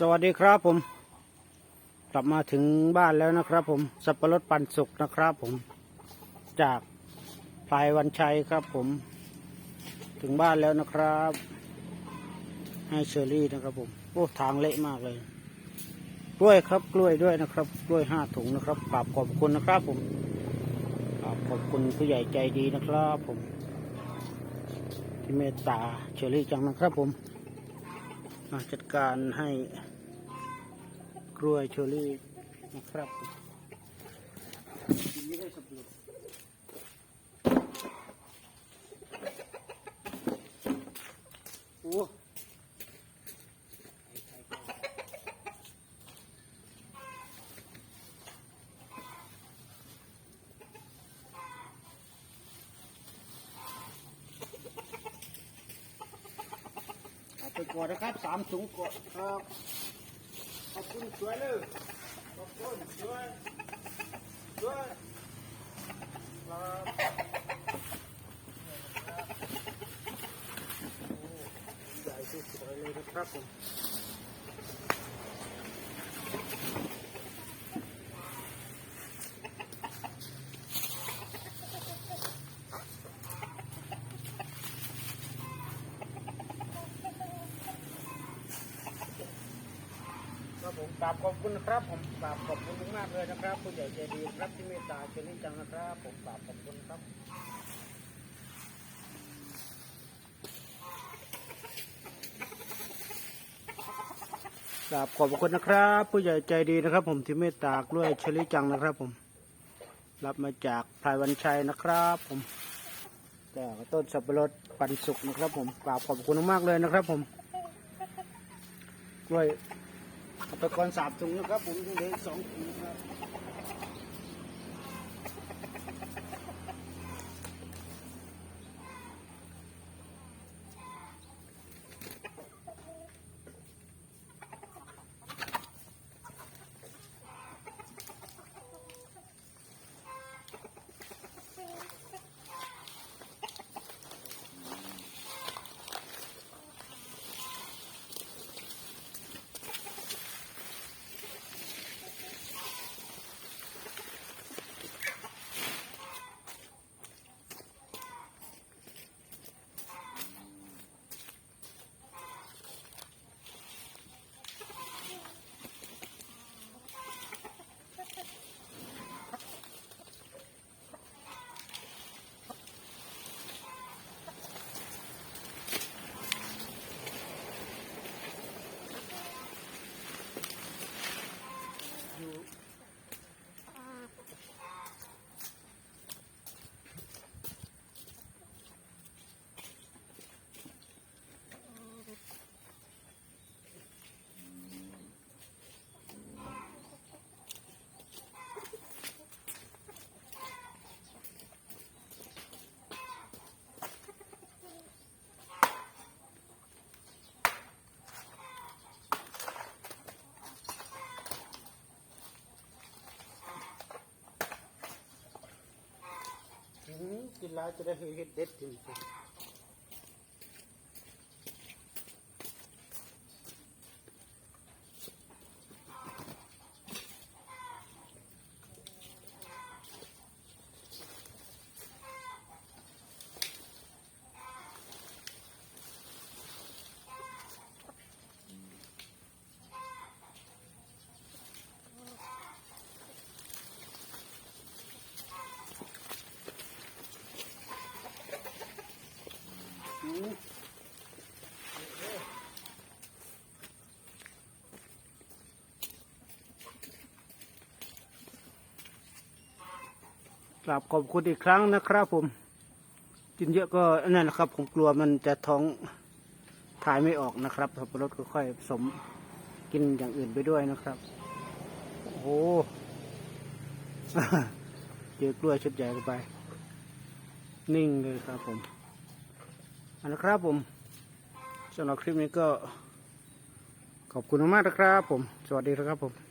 สวัสดีครับผม กลับมาถึงบ้านแล้วนะครับผม สับปะรดปันสุกนะครับผม จากพลายวันชัยครับผม ถึงบ้านแล้วนะครับ ให้เชอรี่นะครับผมโอ้ทางเละมากเลย กล้วยครับกล้วยด้วยนะครับ กล้วยห้าถุงนะครับกราบขอบคุณนะครับผมกราบขอบคุณผู้ใหญ่ใจดีนะครับผม ที่เมตตาเชอรี่จังนะครับผม จัดการให้กล้วยเชอรี่นะครับนี้ได้สำร็จโอ้ ไปก่อนนะครับสามถุงก่อนครับขอบคุณสวยเลยขอบคุณสวยสวยครับโอ้ใหญ่สวยเลยนะครับผม ครับผมกราบขอบคุณนะครับ ผมกราบขอบคุณมากเลยนะครับ ผู้ใหญ่ใจดีครับที่เมตตาเชนิจังนะครับ ผมกราบขอบคุณครับกราบขอบคุณนะครับ ผู้ใหญ่ใจดีนะครับ ผมที่เมตตากล้วยเชลิจังนะครับ ผม รับมาจากพายวันชัยนะครับ ผมจากต้นสับปะรดปันสุกนะครับ ผมกราบขอบคุณมากเลยนะครับ ผมกล้วย อุปกรณ์สามถุงนะครับผมเหลืออกสองถุงนครับ อืมกินแล้วจะได้เห็ดเด็ดจริงๆอืม กราบขอบคุณอีกครั้งนะครับผม กินเยอะก็นั่นแหละครับ ผมกลัวมันจะท้องถ่ายไม่ออกนะครับสับปะรดก็ค่อยผสมกินอย่างอื่นไปด้วยนะครับ โอ้โหเจอกล้วยชุดใหญ่ไป นิ่งเลยครับผมเอาละครับผมสำหรับคลิปนี้ก็ ขอบคุณมากนะครับผม สวัสดีครับผม